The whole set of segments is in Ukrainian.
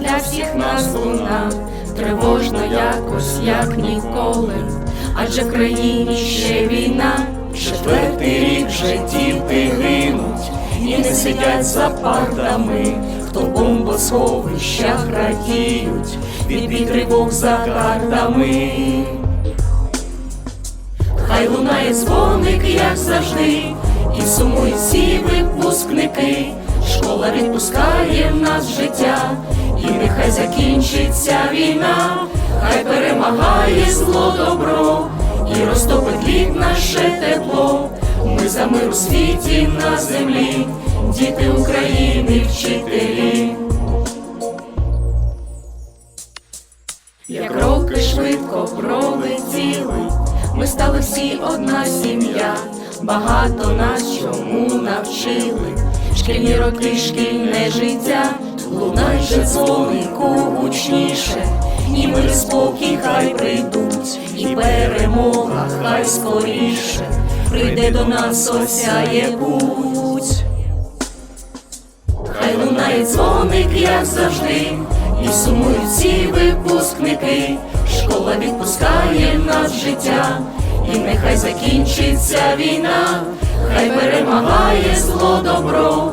для всіх нас луна, тривожно якось, як ніколи, адже в країні ще війна, четвертий рік вже діти гинуть, і не сидять за партами, хто бомбосховищах радіють, від тривог за картами. Хай лунає дзвоник, як завжди, і сумують всі випускники. Школа відпускає в нас життя, і нехай закінчиться війна, хай перемагає зло добро, і розтопить лід наше тепло. Ми за мир у світі на землі, діти України, вчителі. Як роки швидко пролетіли, ми стали всі одна сім'я, багато нас чому навчили, шкільні роки, шкільне життя, лунай же дзвонику гучніше, і мир спокій хай прийдуть, і перемога хай скоріше, прийде до нас осяє путь. Хай лунає дзвоник, як завжди, і сумують всі випускники. Школа відпускає нас життя, і нехай закінчиться війна, хай перемагає зло добро,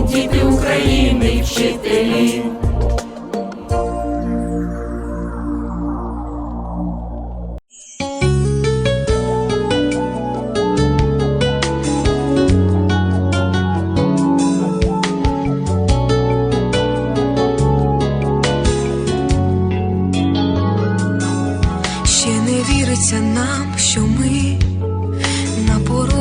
діти України, вчителі. Ще не віриться нам, що ми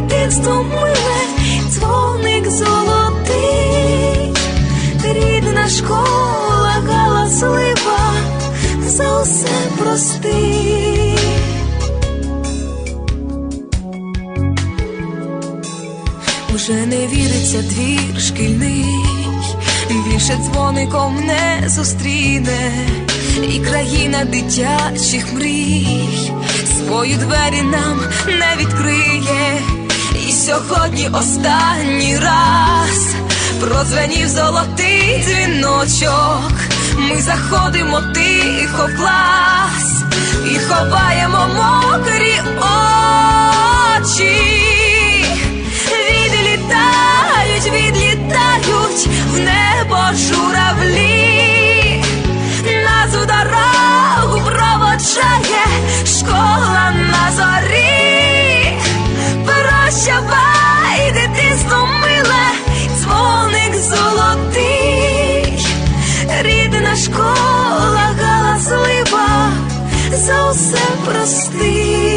дитинство миле, дзвоник золотий, рідна школа галаслива, за усе прости. Уже не віриться двір шкільний, більше дзвоником не зустріне, і країна дитячих мрій свої двері нам не відкриє. І сьогодні останній раз продзвенів золотий дзвіночок. Ми заходимо тихо в клас і ховаємо мокрі очі за усе прости.